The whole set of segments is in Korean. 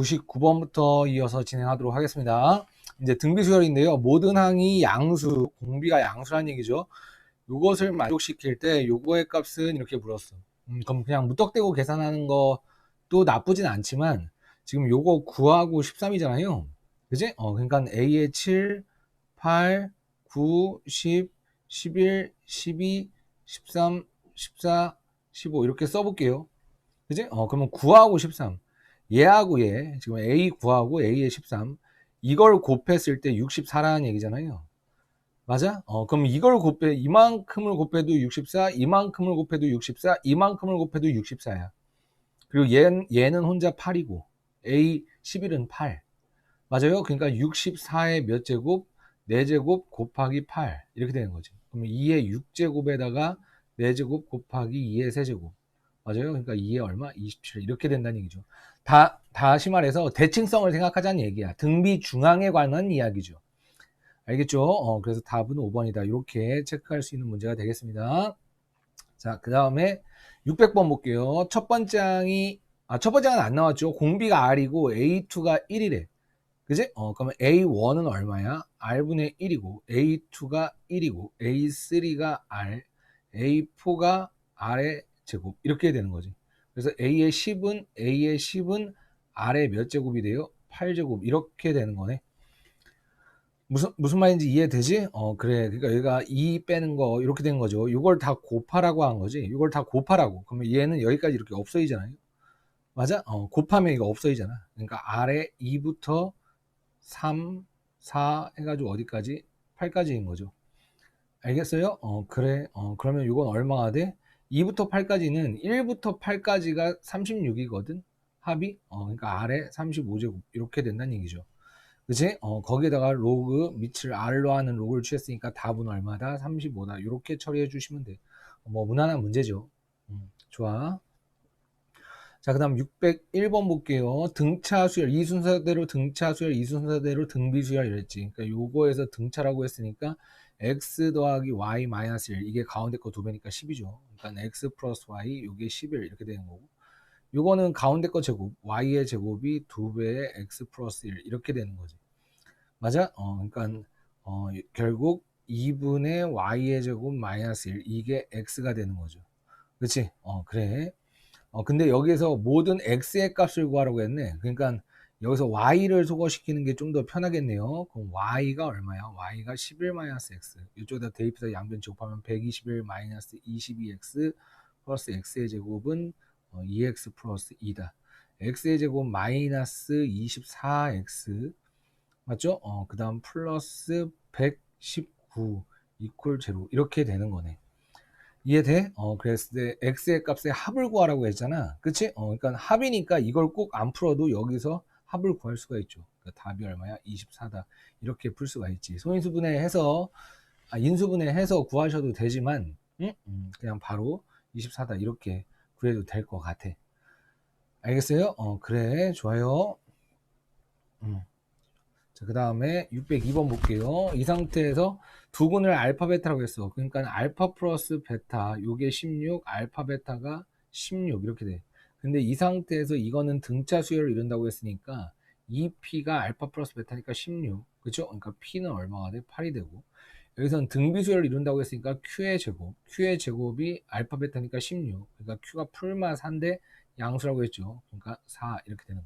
99번부터 이어서 진행하도록 하겠습니다. 이제 등비 수열인데요. 모든 항이 양수, 공비가 양수라는 얘기죠. 이것을 만족시킬 때 요거의 값은 이렇게 물었어. 음, 그럼 그냥 무턱대고 계산하는 것도 나쁘진 않지만 지금 요거 9하고 13이잖아요. 그지? 어, 그러니까 A의 7, 8, 9, 10, 11, 12, 13, 14, 15 이렇게 써볼게요. 그지? 어, 그러면 9하고 13. 얘하고 얘, 지금 A 9하고 A의 13. 이걸 곱했을 때 64라는 얘기잖아요. 맞아? 어, 그럼 이걸 곱해, 이만큼을 곱해도 64, 이만큼을 곱해도 64, 이만큼을 곱해도 64야. 그리고 얘, 얘는 혼자 8이고, A 11은 8. 맞아요? 그러니까 64의 몇 제곱? 4제곱 곱하기 8. 이렇게 되는 거지. 그러면 2의 6제곱에다가 4제곱 곱하기 2의 세제곱. 맞아요? 그러니까 2의 얼마? 27. 이렇게 된다는 얘기죠. 다, 다시 말해서 대칭성을 생각하자는 얘기야. 등비 중앙에 관한 이야기죠. 알겠죠? 어, 그래서 답은 5번이다. 이렇게 체크할 수 있는 문제가 되겠습니다. 자, 그 다음에 600번 볼게요. 첫 번째 항이, 아, 첫 번째 항은 안 나왔죠. 공비가 R이고 A2가 1이래. 그지? 어, 그러면 A1은 얼마야? R분의 1이고, A2가 1이고, A3가 R, A4가 R의 제곱. 이렇게 되는 거지. 그래서 A의 10은, A의 10은 R의 몇 제곱이 돼요? 8제곱. 이렇게 되는 거네. 무슨, 무슨 말인지 이해되지? 어, 그래. 그러니까 얘가 2 빼는 거, 이렇게 된 거죠. 이걸 다 곱하라고 한 거지. 이걸 다 곱하라고. 그러면 얘는 여기까지 이렇게 없어지잖아요. 맞아? 어, 곱하면 이거 없어지잖아. 그러니까 R의 2부터 3, 4 해가지고 어디까지? 8까지인 거죠. 알겠어요? 어, 그래. 어, 그러면 이건 얼마가 돼? 2부터 8까지는 1부터 8까지가 36이거든. 합이. 어, 그러니까 R에 35제곱. 이렇게 된다는 얘기죠. 그치? 어, 거기에다가 로그 밑을 R로 하는 로그를 취했으니까 답은 얼마다? 35다. 이렇게 처리해 주시면 돼. 뭐, 무난한 문제죠. 음, 좋아. 자, 그 다음 601번 볼게요. 등차 수열, 이 순서대로 등차 수열, 이 순서대로 등비 수열 이랬지. 그러니까 요거에서 등차라고 했으니까 x 더하기 y 마이너스 1. 이게 가운데 거 두 배니까 10이죠. 그러니까 x 플러스 y, 요게 11 이렇게 되는 거고. 요거는 가운데 거 제곱, y의 제곱이 두 배의 x 플러스 1 이렇게 되는 거지. 맞아? 어, 그러니까 어, 결국 2분의 y의 제곱 마이너스 1 이게 x가 되는 거죠. 그렇지? 어, 그래. 어, 근데 여기에서 모든 x의 값을 구하라고 했네. 그러니까 여기서 y를 소거시키는 게 좀 더 편하겠네요. 그럼 y가 얼마야? y가 11-x. 이쪽에다 대입해서 양변 제곱하면 121 22x 플러스 x의 제곱은 2x 플러스 2다. x의 제곱 마이너스 24x 맞죠? 어, 그 다음 플러스 119 이퀄 제로 이렇게 되는 거네. 이해돼? 어, 그랬을 때 x의 값의 합을 구하라고 했잖아. 그치? 어, 그러니까 합이니까 이걸 꼭 안 풀어도 여기서 합을 구할 수가 있죠. 그러니까 답이 얼마야? 24다. 이렇게 풀 수가 있지. 소인수분해 해서, 아, 인수분해 해서 구하셔도 되지만, 음? 음, 그냥 바로 24다. 이렇게 구해도 될 것 같아. 알겠어요? 어, 그래. 좋아요. 음. 자, 그 다음에 602번 볼게요. 이 상태에서 두 군을 알파 베타라고 했어. 그러니까 알파 플러스 베타, 요게 16, 알파 베타가 16 이렇게 돼. 근데 이 상태에서 이거는 등차 수열을 이룬다고 했으니까 2p가 알파 플러스 베타니까 16. 그죠? 그러니까 p는 얼마가 돼? 8이 되고. 여기서는 등비 수열을 이룬다고 했으니까 q의 제곱. q의 제곱이 알파 베타니까 16. 그러니까 q가 풀마 4인데 양수라고 했죠. 그러니까 4 이렇게 되는.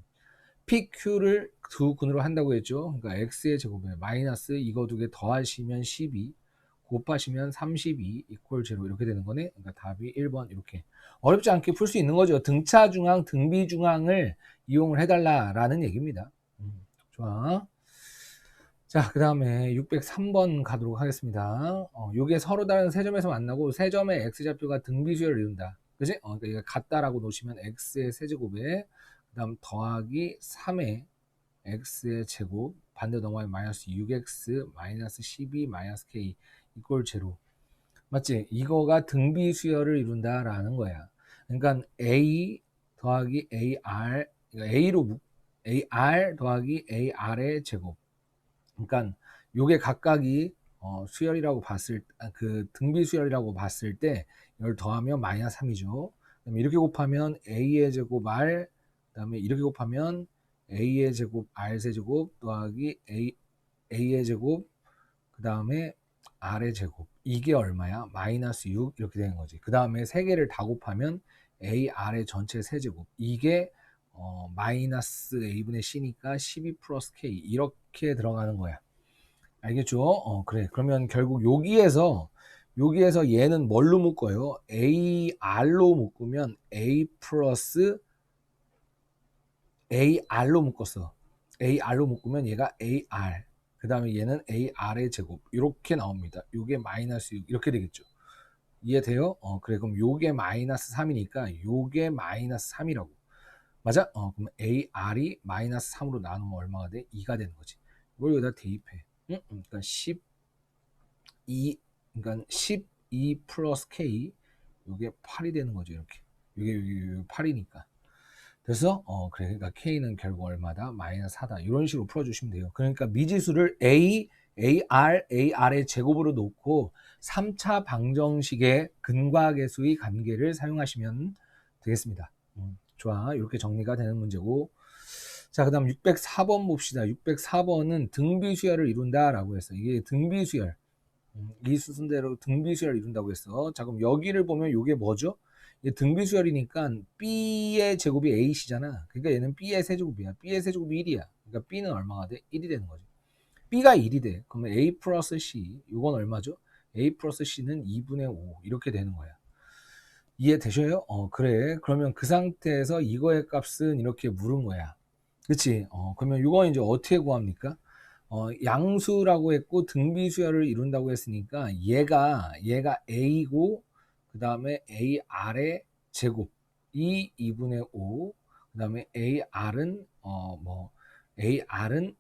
PQ를 두 근으로 한다고 했죠. 그러니까 X의 제곱에 마이너스 이거 두 개 더하시면 12 곱하시면 32 이퀄 제로 이렇게 되는 거네. 그러니까 답이 1번 이렇게 어렵지 않게 풀 수 있는 거죠. 등차 중앙, 등비 중앙을 이용을 해달라라는 얘기입니다. 음, 좋아. 자, 그 다음에 603번 가도록 하겠습니다. 어, 요게 서로 다른 세 점에서 만나고 세 점의 x좌표가 등비수열을 이룬다. 그지? 어, 그러니까 이게 같다라고 놓으시면 x의 세제곱에 그 다음 더하기 3의 x의 제곱 반대 넘어가면 마이너스 6x 마이너스 12 마이너스 k 이꼴 제로 맞지? 이거가 등비 수열을 이룬다라는 거야. 그러니까 a 더하기 ar 그러니까 a로 ar 더하기 ar의 제곱. 그러니까 요게 각각이 어, 수열이라고 봤을 아, 그 등비 수열이라고 봤을 때 이걸 더하면 마이너스 3이죠. 그다음에 이렇게 곱하면 a의 제곱 r 그다음에 이렇게 곱하면 a의 제곱 r 세제곱 더하기 a a의 제곱 그 다음에 r의 제곱 이게 얼마야? 마이너스 6 이렇게 되는 거지. 그 다음에 세 개를 다 곱하면 a r의 전체 세제곱 이게 어, 마이너스 a분의 c니까 12 플러스 k 이렇게 들어가는 거야. 알겠죠? 어, 그래. 그러면 결국 여기에서 여기에서 얘는 뭘로 묶어요? AR로 묶으면 A 플러스 AR로 묶었어. AR로 묶으면 얘가 AR. 그 다음에 얘는 AR의 제곱. 이렇게 나옵니다. 요게 마이너스 6. 이렇게 되겠죠. 이해돼요? 어, 그래. 그럼 요게 마이너스 3이니까 요게 마이너스 3이라고. 맞아? 어, 그럼 AR이 마이너스 3으로 나누면 얼마가 돼? 2가 되는 거지. 이걸 여기다 대입해. 응? 그러니까 12, 그러니까 12 플러스 K, 이게 8이 되는 거죠. 이렇게. 이게, 이게 8이니까. 그래서 어 그래 그러니까 K는 결국 얼마다? 마이너스 4다. 이런 식으로 풀어주시면 돼요. 그러니까 미지수를 A, AR, AR의 제곱으로 놓고 3차 방정식의 근과계수의 관계를 사용하시면 되겠습니다. 음, 좋아. 이렇게 정리가 되는 문제고 자, 그 다음 604번 봅시다. 604번은 등비수열을 이룬다라고 했어. 이게 등비수열. 음, 이 수순대로 등비수열을 이룬다고 했어. 자, 그럼 여기를 보면 이게 뭐죠? 등비수열이니까 B의 제곱이 A씨잖아. 그러니까 얘는 B의 세제곱이야. B의 세제곱이 1이야. 그러니까 B는 얼마가 돼? 1이 되는 거지. B가 1이 돼. 그러면 A 플러스 C. 이건 얼마죠? A 플러스 C는 2분의 5. 이렇게 되는 거야. 이해되셔요? 어, 그래. 그러면 그 상태에서 이거의 값은 이렇게 물은 거야. 그치? 어, 그러면 이거 이제 어떻게 구합니까? 어, 양수라고 했고 등비수열을 이룬다고 했으니까 얘가 얘가 A고 그 다음에 AR의 제곱 이 2분의 5, 그 다음에 AR은 어 뭐 AR은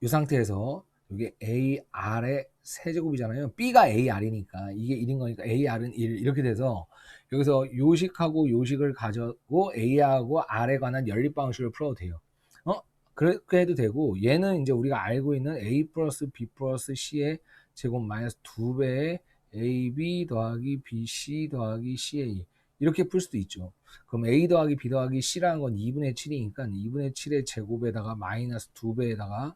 이 상태에서 이게 AR의 세제곱이잖아요. B가 AR이니까 이게 1인 거니까 AR은 1 이렇게 돼서 여기서 요식하고 요식을 가져고 A하고 R에 관한 연립 방식을 풀어도 돼요. 어? 그렇게 해도 되고 얘는 이제 우리가 알고 있는 A 플러스 B 플러스 C의 제곱 마이너스 2배의 AB 더하기 BC 더하기 CA 이렇게 풀 수도 있죠. 그럼 A 더하기 B 더하기 C라는 건 2분의 7이니까 2분의 7의 제곱에다가 마이너스 2배에다가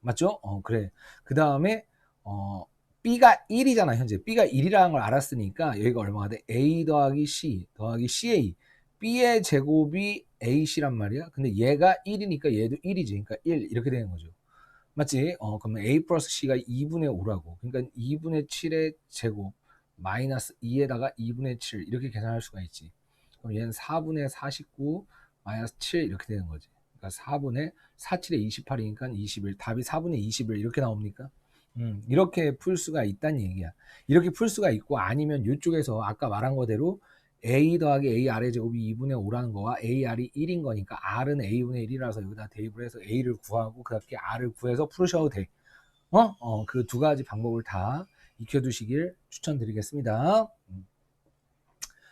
맞죠? 어 그래. 그 다음에 어 B가 1이잖아 현재 B가 1이라는 걸 알았으니까 여기가 얼마가 돼? A 더하기 C 더하기 CA B의 제곱이 AC란 말이야. 근데 얘가 1이니까 얘도 1이지. 그러니까 1 이렇게 되는 거죠. 맞지? 어, 그러면 a 플러스 c가 2분의 5라고. 그러니까 2분의 7의 제곱 마이너스 2에다가 2분의 7 이렇게 계산할 수가 있지. 그럼 얘는 4분의 49 마이너스 7 이렇게 되는 거지. 그러니까 4분의 47에 28이니까 21. 답이 4분의 21 이렇게 나옵니까? 음, 이렇게 풀 수가 있다는 얘기야. 이렇게 풀 수가 있고 아니면 이쪽에서 아까 말한 거대로 a 더하기 a r의 제곱이 2분의 5라는 거와 ar이 1인 거니까 r은 a분의 1이라서 여기다 대입을 해서 a를 구하고 그렇게 r을 구해서 풀으셔도 돼. 어? 어, 그 두 가지 방법을 다 익혀두시길 추천드리겠습니다. 음.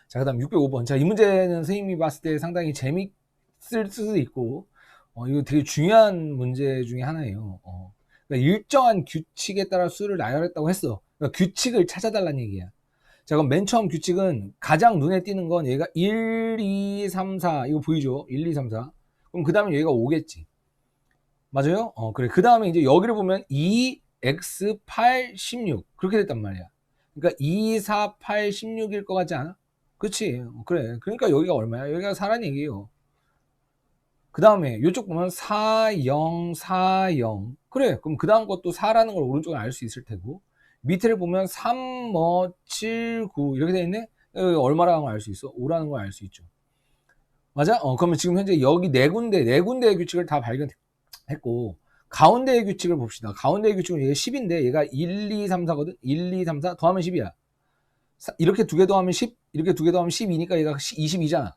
자, 그 다음 605번. 자, 이 문제는 선생님이 봤을 때 상당히 재밌을 수도 있고, 어, 이거 되게 중요한 문제 중에 하나예요. 어. 그러니까 일정한 규칙에 따라 수를 나열했다고 했어. 그러니까 규칙을 찾아달라는 얘기야. 자, 그럼 맨 처음 규칙은 가장 눈에 띄는 건 얘가 1, 2, 3, 4. 이거 보이죠? 1, 2, 3, 4. 그럼 그 다음에 얘가 5겠지. 맞아요? 어, 그래. 그 다음에 이제 여기를 보면 2, x, 8, 16. 그렇게 됐단 말이야. 그러니까 2, 4, 8, 16일 것 같지 않아? 그치? 어, 그래. 그러니까 여기가 얼마야? 여기가 4란 얘기예요. 그 다음에 이쪽 보면 4, 0, 4, 0. 그래. 그럼 그 다음 것도 4라는 걸 오른쪽에 알 수 있을 테고. 밑에를 보면 3, 뭐, 7, 9 이렇게 돼 있네? 얼마라는 걸 알 수 있어? 5라는 걸 알 수 있죠. 맞아? 어, 그러면 지금 현재 여기 네 군데, 네 군데의 규칙을 다 발견했고, 가운데의 규칙을 봅시다. 가운데의 규칙은 얘가 10인데, 얘가 1, 2, 3, 4거든? 1, 2, 3, 4 더하면 10이야. 이렇게 두 개 더하면 10, 이렇게 두 개 더하면 12니까 얘가 22잖아.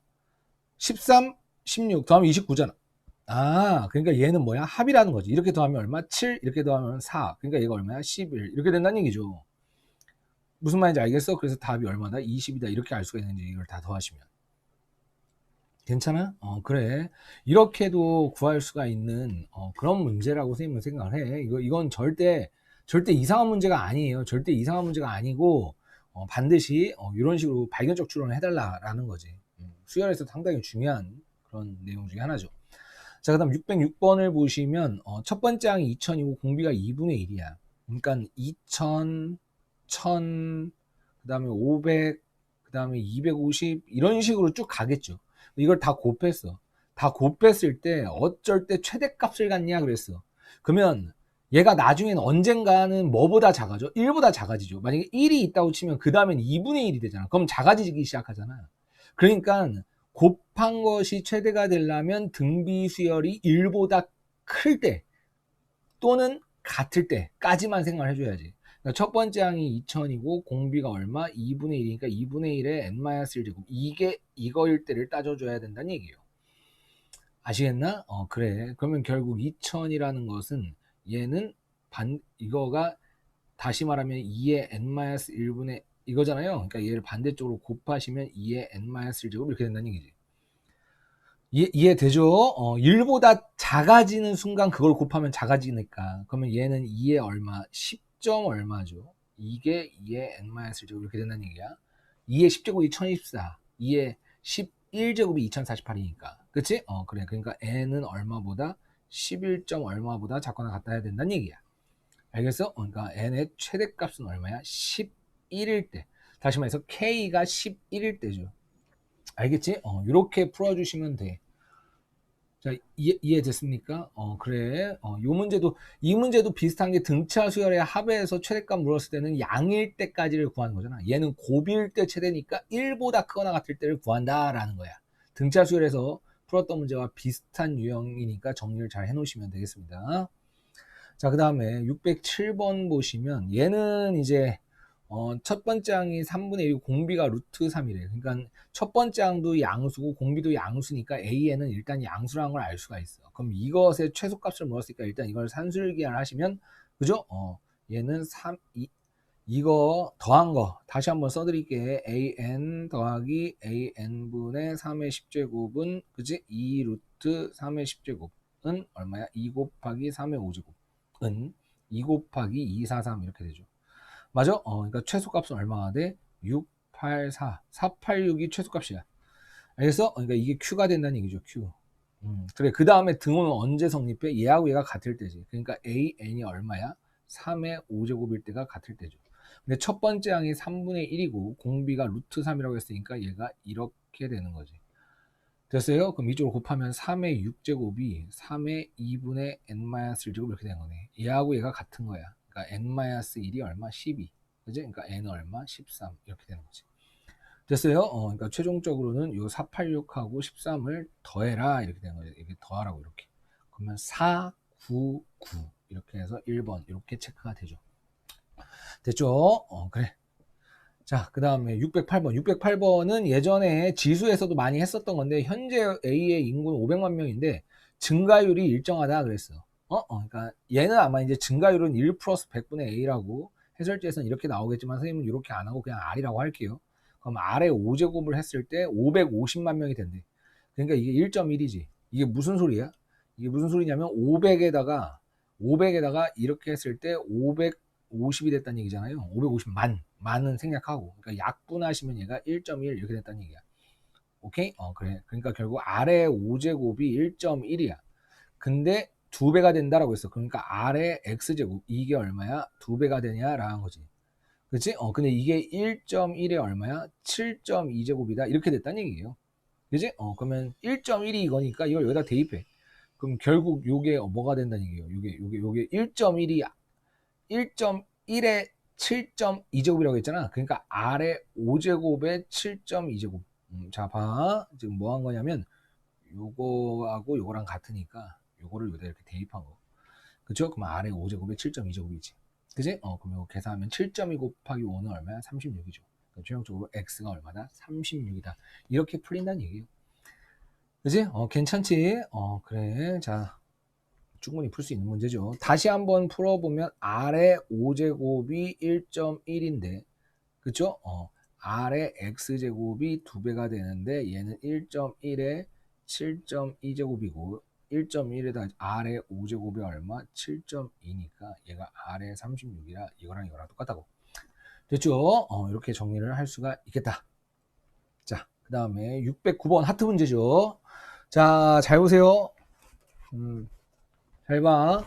13, 16 더하면 29잖아. 아, 그러니까 얘는 뭐야? 합이라는 거지. 이렇게 더하면 얼마? 7, 이렇게 더하면 4. 그러니까 얘가 얼마야? 11. 이렇게 된다는 얘기죠. 무슨 말인지 알겠어? 그래서 답이 얼마다? 20이다. 이렇게 알 수가 있는지 이걸 다 더하시면. 괜찮아? 어, 그래. 이렇게도 구할 수가 있는 어, 그런 문제라고 선생님은 생각을 해. 이거, 이건 절대, 절대 이상한 문제가 아니에요. 절대 이상한 문제가 아니고, 어, 반드시 어, 이런 식으로 발견적 추론을 해달라라는 거지. 음, 수열에서 상당히 중요한 그런 내용 중에 하나죠. 자, 그 다음 606번을 보시면, 어, 첫 번째 항이 2000이고 공비가 2분의 1이야. 그러니까 2000, 1000, 그 다음에 500, 그 다음에 250, 이런 식으로 쭉 가겠죠. 이걸 다 곱했어. 다 곱했을 때 어쩔 때 최대값을 갖냐 그랬어. 그러면 얘가 나중에는 언젠가는 뭐보다 작아져? 1보다 작아지죠. 만약에 1이 있다고 치면 그 다음엔 2분의 1이 되잖아. 그럼 작아지기 시작하잖아. 그러니까 곱한 것이 최대가 되려면 등비 수열이 1보다 클 때 또는 같을 때까지만 생각을 해줘야지. 그러니까 첫 번째 항이 2000이고 공비가 얼마? 2분의 1이니까 2분의 1에 n-1제곱 이게 이거일 때를 따져줘야 된다는 얘기예요. 아시겠나? 어 그래. 그러면 결국 2000이라는 것은 얘는 반 이거가 다시 말하면 2의 n-1분의 이거잖아요. 그러니까 얘를 반대쪽으로 곱하시면 2의 n-1 제곱 이렇게 된다는 얘기지. 이해, 이해되죠? 어, 1보다 작아지는 순간 그걸 곱하면 작아지니까. 그러면 얘는 2의 얼마? 10점 얼마죠? 이게 2의 n-1 제곱 이렇게 된다는 얘기야. 2의 10제곱이 1024. 2의 11제곱이 2048이니까. 그치? 어, 그래. 그러니까 n은 얼마보다 11점 얼마보다 작거나 같다 해야 된다는 얘기야. 알겠어? 어, 그러니까 n의 최대값은 얼마야? 11일 때. 다시 말해서 k가 11일 때죠. 알겠지? 어, 이렇게 풀어주시면 돼. 자, 이해, 이해 됐습니까? 어, 그래. 어, 요 문제도, 이 문제도 비슷한 게 등차 수열의 합에서 최대값 물었을 때는 양일 때까지를 구하는 거잖아. 얘는 곱일 때 최대니까 1보다 크거나 같을 때를 구한다라는 거야. 등차 수열에서 풀었던 문제와 비슷한 유형이니까 정리를 잘 해놓으시면 되겠습니다. 자, 그 다음에 607번 보시면 얘는 이제 어, 첫 번째 항이 3분의 1, 공비가 루트 3이래. 그러니까 첫 번째 항도 양수고 공비도 양수니까 A에는 일단 양수라는 걸 알 수가 있어. 그럼 이것의 최소값을 물었으니까 일단 이걸 산술기하를 하시면 그죠? 어, 얘는 3, 이, 이거 더한 거 다시 한번 써드릴게. an 더하기 an분의 3의 10제곱은 그지? 2 루트 3의 10제곱은 얼마야? 2 곱하기 3의 5제곱은 2 곱하기 2, 4, 3 이렇게 되죠. 맞아? 어, 그러니까 최소값은 얼마가 돼? 6, 8, 4. 4, 8, 6이 최소값이야. 알겠어? 어, 그러니까 이게 Q가 된다는 얘기죠, Q. 음, 그래, 그 다음에 등호는 언제 성립해? 얘하고 얘가 같을 때지. 그러니까 A, N이 얼마야? 3의 5제곱일 때가 같을 때죠. 근데 첫 번째 항이 3분의 1이고 공비가 루트 3이라고 했으니까 얘가 이렇게 되는 거지. 됐어요? 그럼 이쪽으로 곱하면 3의 6제곱이 3의 2분의 n-1제곱 이렇게 되는 거네. 얘하고 얘가 같은 거야. 그러니까 n-1이 얼마? 12. 그지? 그러니까 n 얼마? 13. 이렇게 되는 거지. 됐어요? 어, 그러니까 최종적으로는 요 486하고 13을 더해라. 이렇게 되는 거죠. 이렇게 더하라고 이렇게. 그러면 4, 9, 9. 이렇게 해서 1번. 이렇게 체크가 되죠. 됐죠? 어, 그래. 자, 그 다음에 608번. 608번은 예전에 지수에서도 많이 했었던 건데, 현재 A의 인구는 500만 명인데, 증가율이 일정하다 그랬어. 어? 어, 그러니까 얘는 아마 이제 증가율은 1 플러스 100분의 A라고 해설지에서는 이렇게 나오겠지만 선생님은 이렇게 안 하고 그냥 R이라고 할게요. 그럼 R의 5제곱을 했을 때 550만 명이 된대. 그러니까 이게 1.1이지. 이게 무슨 소리야? 이게 무슨 소리냐면 500에다가 500에다가 이렇게 했을 때 550이 됐다는 얘기잖아요. 550만. 만은 생략하고. 그러니까 약분하시면 얘가 1.1 이렇게 됐다는 얘기야. 오케이? 어, 그래. 그러니까 결국 아래 5제곱이 1.1이야. 근데 두 배가 된다라고 했어. 그러니까 아래 x제곱 이게 얼마야? 두 배가 되냐라는 거지. 그렇지? 어 근데 이게 1.1에 얼마야? 7.2제곱이다. 이렇게 됐다는 얘기예요. 그지? 어 그러면 1.1이 이거니까 이걸 여기다 대입해. 그럼 결국 요게 뭐가 된다는 얘기예요. 요게 요게 요게 1.1이 1.1에 7.2제곱이라고 했잖아. 그러니까 아래 5제곱에 7.2제곱. 음, 자, 봐. 지금 뭐 한 거냐면 요거하고 요거랑 같으니까 요거를 여기다 이렇게 대입한 거. 그죠? 그럼 아래 5제곱에 7.2제곱이지. 그지? 어, 그럼 이거 계산하면 7.2 곱하기 5는 얼마야? 36이죠. 최종적으로 x가 얼마다? 36이다. 이렇게 풀린다는 얘기예요. 그지? 어, 괜찮지? 어, 그래. 자, 충분히 풀 수 있는 문제죠. 다시 한번 풀어보면 아래 5제곱이 1.1인데, 그쵸? 어, 아래 x제곱이 2배가 되는데, 얘는 1.1에 7.2제곱이고, 1.1에다 아래 5제곱이 얼마? 7.2니까 얘가 아래 36이라 이거랑 이거랑 똑같다고. 됐죠? 어, 이렇게 정리를 할 수가 있겠다. 자, 그 다음에 609번 하트 문제죠. 자, 잘 보세요. 음, 잘 봐.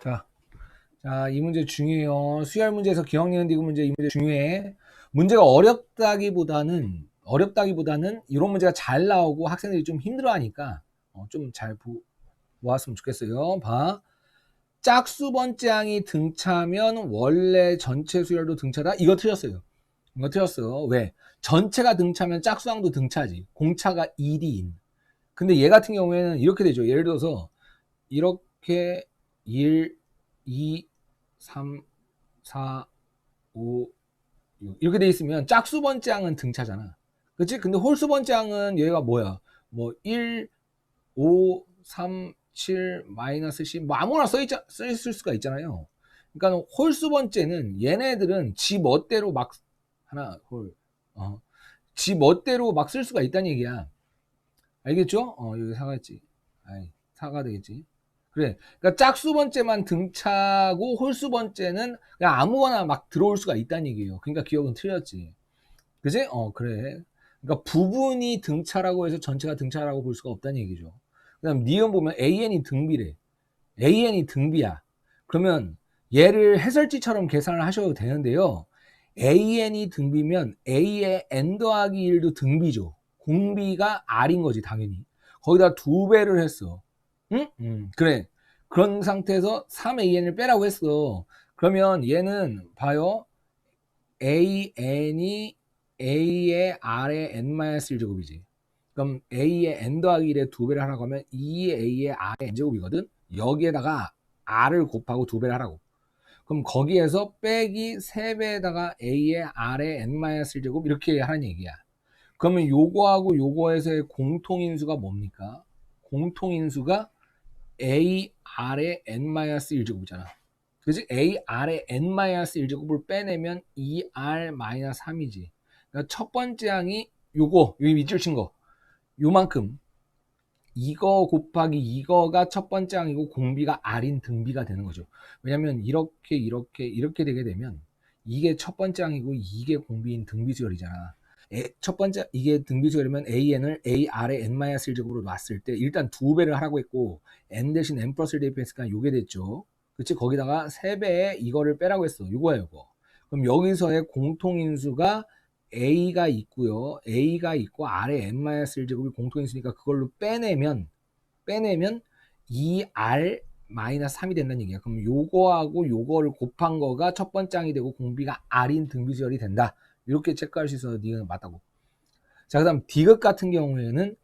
자, 자, 이 문제 중요해요. 수열 문제에서 기억 니은 디귿 문제 이 문제 중요해. 문제가 어렵다기보다는 어렵다기보다는 이런 문제가 잘 나오고 학생들이 좀 힘들어하니까 어, 좀잘 보았으면 좋겠어요. 봐. 짝수 번째항이 등차면 원래 전체 수열도 등차다. 이거 틀렸어요. 이거 틀렸어. 왜? 전체가 등차면 짝수항도 등차지. 공차가 1인. 근데 얘 같은 경우에는 이렇게 되죠. 예를 들어서 이렇게 1, 2, 3, 4, 5, 6 이렇게 돼 있으면 짝수 번째항은 등차잖아. 그치? 근데 홀수 번째항은 얘가 뭐야? 뭐 1, 5, 3, 7, 마이너스 10, 뭐 아무나 써있자, 써있을 수가 있잖아요. 그러니까 홀수 번째는 얘네들은 지 멋대로 막 하나 홀, 어, 지 멋대로 막 쓸 수가 있다는 얘기야. 알겠죠? 어, 여기 사가있지. 아이, 사가 되겠지. 그래. 그러니까 짝수 번째만 등차고 홀수 번째는 그냥 아무거나 막 들어올 수가 있다는 얘기예요. 그러니까 기억은 틀렸지. 그지? 어, 그래. 그러니까 부분이 등차라고 해서 전체가 등차라고 볼 수가 없다는 얘기죠. 그 다음 니은 보면 AN이 등비래. AN이 등비야. 그러면 얘를 해설지처럼 계산을 하셔도 되는데요. AN이 등비면 A의 N 더하기 1도 등비죠. 공비가 R인 거지 당연히. 거기다 두 배를 했어. 응? 음, 그래. 그런 상태에서 3AN을 빼라고 했어. 그러면 얘는 봐요. AN이 A의 R의 N-1제곱이지. 그럼 A의 N 더하기 1에 두 배를 하라고 하면 2A의 R의 N제곱이거든. 여기에다가 R을 곱하고 두 배를 하라고. 그럼 거기에서 빼기 3배에다가 A의 R의 N-1제곱 이렇게 하는 얘기야. 그러면 요거하고 요거에서의 공통인수가 뭡니까? 공통인수가 A, R의 N-1제곱이잖아. 그지? A, R의 N-1제곱을 빼내면 2R-3이지. 그러니까 첫 번째 항이 요거, 여기 밑줄 친 거. 요만큼. 이거 곱하기 이거가 첫 번째 항이고 공비가 R인 등비가 되는 거죠. 왜냐면 이렇게 이렇게 이렇게 되게 되면 이게 첫 번째 항이고 이게 공비인 등비 수열이잖아. 첫 번째 이게 등비 수열이면 AN을 AR의 N-1제곱으로 놨을 때 일단 두 배를 하라고 했고 N 대신 N 플러스 1 대입했으니까 요게 됐죠. 그치? 거기다가 세배에 이거를 빼라고 했어. 요거야 요거. 그럼 여기서의 공통인수가 A가 있고요. A가 있고 R의 N-1제곱이 공통인수니까 그걸로 빼내면 빼내면 2R 마이너스 3이 된다는 얘기야. 그럼 요거하고 요거를 곱한 거가 첫 번째 항이 되고 공비가 R인 등비수열이 된다. 이렇게 체크할 수 있어서 니은 맞다고. 자, 그 다음 디귿 같은 경우에는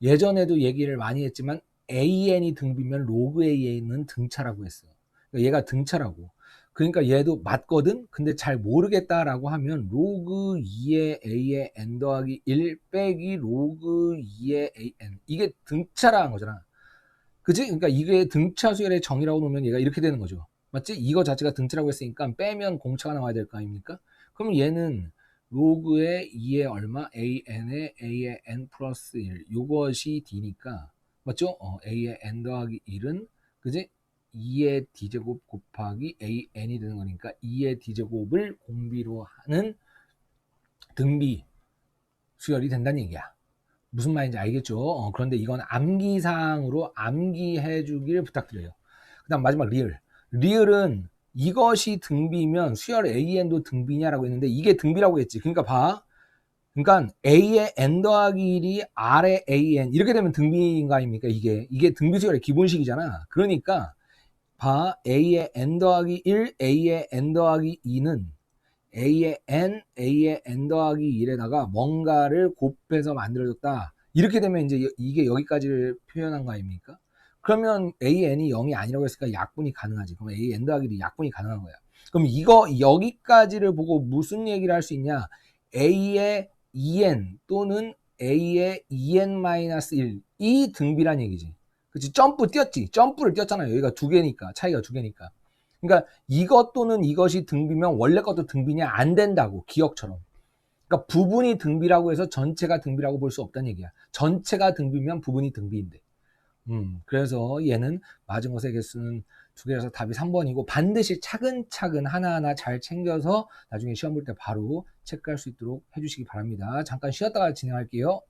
예전에도 얘기를 많이 했지만 AN이 등비면 로그 AN은 등차라고 했어. 그러니까 얘가 등차라고. 그러니까 얘도 맞거든? 근데 잘 모르겠다라고 하면 로그 2의 A의 N 더하기 1 빼기 로그 2의 AN. 이게 등차라는 거잖아. 그지? 그러니까 이게 등차 수열의 정의라고 놓으면 얘가 이렇게 되는 거죠. 맞지? 이거 자체가 등차라고 했으니까 빼면 공차가 나와야 될 거 아닙니까? 그럼 얘는 로그의 2의 얼마? AN의 A의 N 플러스 1. 요것이 D니까. 맞죠? 어, A의 N 더하기 1은, 그지? 2의 D제곱 곱하기 AN이 되는 거니까 2의 D제곱을 공비로 하는 등비 수열이 된다는 얘기야. 무슨 말인지 알겠죠? 어, 그런데 이건 암기사항으로 암기해 주길 부탁드려요. 그 다음 마지막 리을. 리을은 이것이 등비면 수열 AN도 등비냐라고 했는데 이게 등비라고 했지. 그러니까 봐. 그러니까 A의 N 더하기 1이 R의 AN 이렇게 되면 등비인 거 아닙니까? 이게 이게 등비 수열의 기본식이잖아. 그러니까 봐 A의 N 더하기 1, A의 N 더하기 2는 A의 N, A의 N 더하기 1에다가 뭔가를 곱해서 만들어졌다. 이렇게 되면 이제 이게 여기까지를 표현한 거 아닙니까? 그러면 AN이 0이 아니라고 했으니까 약분이 가능하지. 그럼 AN 더하기 2 약분이 가능한 거야. 그럼 이거 여기까지를 보고 무슨 얘기를 할 수 있냐? A의 2n 또는 A의 2n-1 이 등비란 얘기지. 그치 점프 뛰었지. 점프를 뛰었잖아요. 여기가 두 개니까 차이가 두 개니까. 그러니까 이것 또는 이것이 등비면 원래 것도 등비냐? 안 된다고 기억처럼. 그러니까 부분이 등비라고 해서 전체가 등비라고 볼 수 없다는 얘기야. 전체가 등비면 부분이 등비인데. 음 그래서 얘는 마지못의 개수는 두 개라서 답이 3번이고 반드시 차근차근 하나하나 잘 챙겨서 나중에 시험 볼 때 바로 체크할 수 있도록 해주시기 바랍니다. 잠깐 쉬었다가 진행할게요